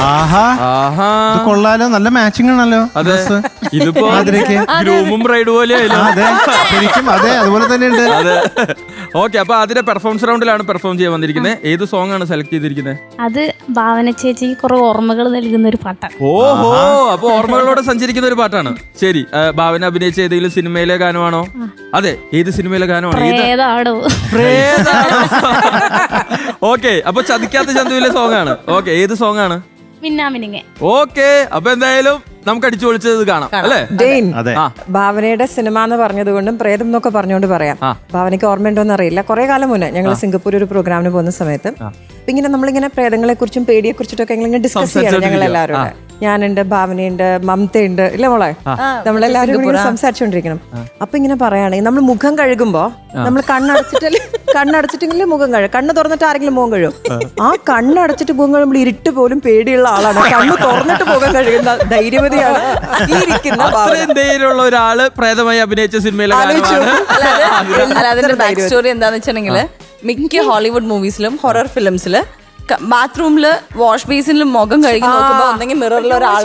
ആഹാ. ആഹാ. ഇത് കൊള്ളാലോ നല്ല മാച്ചിങ് ആണല്ലോ അതെ. ഇതിപ്പോ ആതിരയ്ക്ക്. ഗ്രൂമും റൈഡ് പോലെ അതെ. ശരിക്കും അതെ അതുപോലെ തന്നെ ഉണ്ട്. അതെ. ഓക്കെ അപ്പൊ അതിന്റെ പെർഫോമൻസ് റൗണ്ടിലാണ് പെർഫോം ചെയ്യാൻ വന്നിരിക്കുന്നത് ഏത് സോങ് ആണ് സെലക്ട് ചെയ്തിരിക്കുന്നത് അത് ഭാവന ചേച്ചിക്ക് കുറെ ഓർമ്മകൾ നൽകുന്ന ഒരു പാട്ടാണ്. ഓഹോ അപ്പൊ ഓർമ്മകളോടെ സഞ്ചരിക്കുന്ന ഒരു പാട്ടാണ്. ശരി ഭാവന അഭിനയിച്ച ഏതെങ്കിലും സിനിമയിലെ ഗാനമാണോ? അതെ ഏത് സിനിമയിലെ ഗാനമാണോ? ഓക്കെ അപ്പൊ ചതിക്കാത്ത ചന്തുവിലെ സോങ് ആണ്. ഓക്കെ ഏത് സോങ് ആണ്? മിന്നാമിനിങ്ങെ ഓക്കെ അപ്പൊ എന്തായാലും നമുക്ക് അടിച്ചു പൊളിച്ചത് കാണാം അല്ലേ? ജെയിൻ അതെ. ഭാവനയുടെ സിനിമ എന്ന് പറഞ്ഞതുകൊണ്ടും പ്രേതം എന്നൊക്കെ പറഞ്ഞുകൊണ്ട് പറയാം. ആ. ഭാവനയ്ക്ക് ഓർമ്മയുണ്ടോന്ന് അറിയില്ല. കുറെ കാലം മുന്നേ ഞങ്ങൾ സിംഗപ്പൂർ ഒരു പ്രോഗ്രാമിന് പോകുന്ന സമയത്ത് ഇങ്ങനെ നമ്മളിങ്ങനെ പ്രേതങ്ങളെ കുറിച്ചും പേടിയെ കുറിച്ചിട്ടൊക്കെ ഇങ്ങനെ ഡിസ്കസ് ചെയ്യണം ഞങ്ങൾ എല്ലാവരും. ഞാനുണ്ട് ഭാവനയുണ്ട് മമതയുണ്ട് ഇല്ല മോളെ? നമ്മളെല്ലാവരും കൂടി സംസാരിച്ചുകൊണ്ടിരിക്കണം അപ്പൊ ഇങ്ങനെ പറയുകയാണെങ്കിൽ നമ്മൾ മുഖം കഴുകുമ്പോ നമ്മൾ കണ്ണടച്ചിട്ടല്ലേ കണ്ണടച്ചിട്ടെങ്കിലും മുഖം കഴുകും. കണ്ണ് തുറന്നിട്ട് ആരെങ്കിലും മുഖം കഴുകും? ആ. കണ്ണടച്ചിട്ട് മുഖം കഴുകുമ്പോൾ ഇരുട്ട് പോലും പേടിയുള്ള ആളാണ്. കണ്ണ് തുറന്നിട്ട് മുഖം കഴുകുന്ന ധൈര്യവതിയാണ് ധൈര്യമുള്ള ഒരാൾ പ്രേതമായി അഭിനയിച്ച സിനിമയിലെ അതിന്റെ ബാക്ക് സ്റ്റോറി എന്താന്ന് വെച്ചിട്ടുണ്ടെങ്കിൽ മിക്ക ഹോളിവുഡ് മൂവീസിലും ഹൊറർ ഫിലിംസിൽ ബാത്റൂമിൽ വാഷ് ബേസിനിലും മുഖം കഴുകി നോക്കുമ്പോ ഒന്നെങ്കിൽ മിററിൽ ഒരാൾ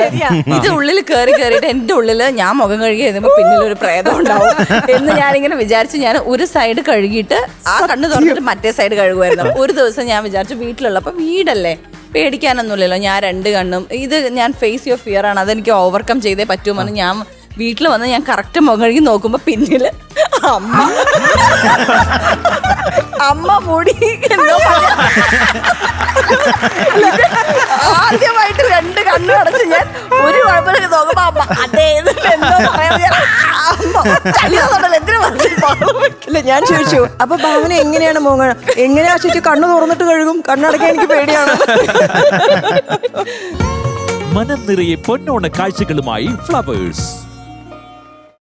ഇത് ഉള്ളിൽ കയറി കയറിയിട്ട് എന്റെ ഉള്ളിൽ ഞാൻ മുഖം കഴുകി കഴിയുമ്പോ പിന്നിൽ ഒരു പ്രേതം ഉണ്ടാവും എന്ന് ഞാൻ ഇങ്ങനെ വിചാരിച്ച് ഞാൻ ഒരു സൈഡ് കഴുകിയിട്ട് ആ കണ്ണ് തുറന്നിട്ട് മറ്റേ സൈഡ് കഴുകുമായിരുന്നു. ഒരു ദിവസം ഞാൻ വിചാരിച്ചു വീട്ടിലുള്ളപ്പോ വീടല്ലേ? പേടിക്കാനൊന്നുമില്ലല്ലോ. ഞാൻ രണ്ട് കണ്ണും ഇത് ഞാൻ ഫേസ് യുവർ ഫിയർ ആണ്. അതെനിക്ക് ഓവർകം ചെയ്തേ പറ്റുമെന്ന് ഞാൻ വീട്ടിൽ വന്ന് ഞാൻ കറക്റ്റ് മുഖം കഴുകി നോക്കുമ്പോ പിന്നിൽ അമ്മ. അമ്മ മുടി എന്തോ ആദ്യമായിട്ട് രണ്ട് കണ്ണു അടച്ച് ഞാൻ ഒരു കുഴപ്പമില്ല. നോക്കുമ്പോ അമ്മ അതേ എന്തോ ഞാൻ, ഇല്ല ചോദിച്ചു അപ്പൊ ഭാവന എങ്ങനെയാണ് മോങ്ങ എങ്ങനെയാ ചേച്ചി കണ്ണു തുറന്നിട്ട് കഴുകും? കണ്ണടക്കാൻ എനിക്ക് പേടിയാണ്. മനം നിറയെ പൊന്നോണ കാഴ്ചകളുമായി ഫ്ലവേഴ്സ്.